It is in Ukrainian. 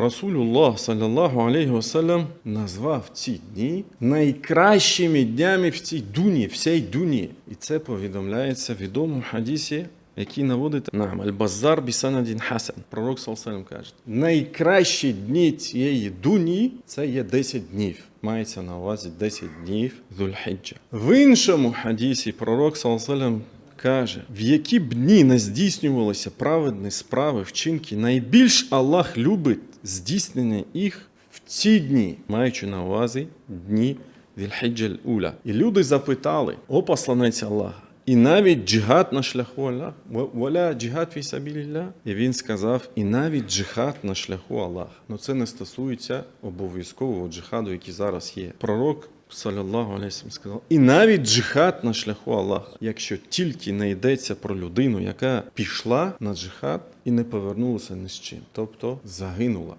Расулюллах саллаллаху алейхи вассалям назвав ці дні найкращими днями в цій дуні, всій дуні. І це повідомляється в відомому хадісі, який наводить нам Аль-Базар бісанадін Хасан. Пророк Салсалям каже: найкращі дні цієї дуні це є 10 днів. Мається на увазі 10 днів Зульхіджа. В іншому хадісі пророк Салсалям каже, в які б дні не здійснювалися праведні справи, вчинки, найбільш Аллах любить здійснення їх в ці дні, маючи на увазі дні Зільхіджа Уля. І люди запитали, о посланець Аллаха, і навіть джихад на шляху Аллах, воля джихад фі. І він сказав, і навіть джихад на шляху Аллах. Ну це не стосується обов'язкового джихаду, який зараз є. Пророк Саллаллаху алейсам сказав, і навіть джихад на шляху Аллаха, якщо тільки не йдеться про людину, яка пішла на джихад і не повернулася ні з чим, тобто загинула.